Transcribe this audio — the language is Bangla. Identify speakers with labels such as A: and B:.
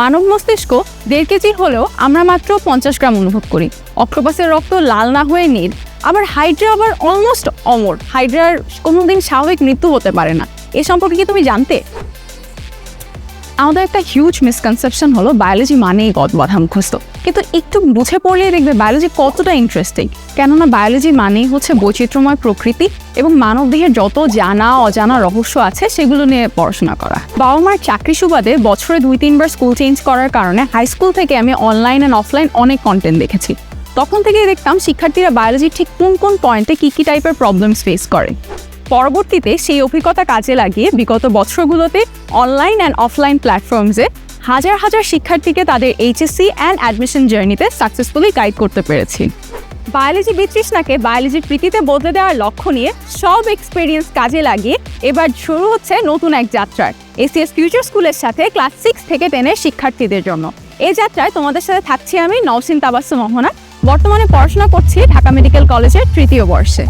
A: মানব মস্তিষ্ক দেড় কেজি হলেও আমরা মাত্র পঞ্চাশ গ্রাম অনুভব করি। অক্টোপাসের রক্ত লাল না হয়ে নীল, আবার হাইড্রা আবার অলমোস্ট অমর। হাইড্রার কোনোদিন স্বাভাবিক মৃত্যু হতে পারে না। এ সম্পর্কে কি তুমি জানতে? আমাদের একটা হিউজ মিসকনসেপশন হলো বায়োলজি মানেই মুখস্থ। কিন্তু একটু বুঝে পড়লেই দেখবে বায়োলজি কতটা ইন্টারেস্টিং কেননা বায়োলজি মানেই হচ্ছে বৈচিত্র্যময় প্রকৃতি এবং মানবদেহের যত জানা, অজানা রহস্য আছে সেগুলো নিয়ে পড়াশোনা করা। বাবা মার চাকরি সুবাদে বছরে দুই, তিনবার স্কুল চেঞ্জ করার কারণে হাই স্কুল থেকে আমি অনলাইন অ্যান্ড অফলাইন অনেক কন্টেন্ট দেখেছি। তখন থেকেই দেখতাম শিক্ষার্থীরা বায়োলজির ঠিক কোন কোন পয়েন্টে কী কী টাইপের প্রবলেমস ফেস করে। পরবর্তীতে সেই অভিজ্ঞতা কাজে লাগিয়ে বিগত বছরগুলোতে অনলাইন অ্যান্ড অফলাইন প্ল্যাটফর্মসে হাজার হাজার শিক্ষার্থীকে তাদের এইচএসসি অ্যান্ড অ্যাডমিশন জার্নিতে সাকসেসফুলি গাইড করতে পেরেছি। বায়োলজি বিতৃষ্ণাকে বায়োলজির প্রীতিতে বদলে দেওয়ার লক্ষ্য নিয়ে সব এক্সপিরিয়েন্স কাজে লাগিয়ে এবার শুরু হচ্ছে নতুন এক যাত্রার। এসিএস ফিউচার স্কুলের সাথে ক্লাস সিক্স থেকে টেনের শিক্ষার্থীদের জন্য। এই যাত্রায় তোমাদের সাথে থাকছি আমি নওসিন তাবাসু মোহনা। বর্তমানে পড়াশোনা করছি ঢাকা মেডিকেল কলেজের তৃতীয় বর্ষে।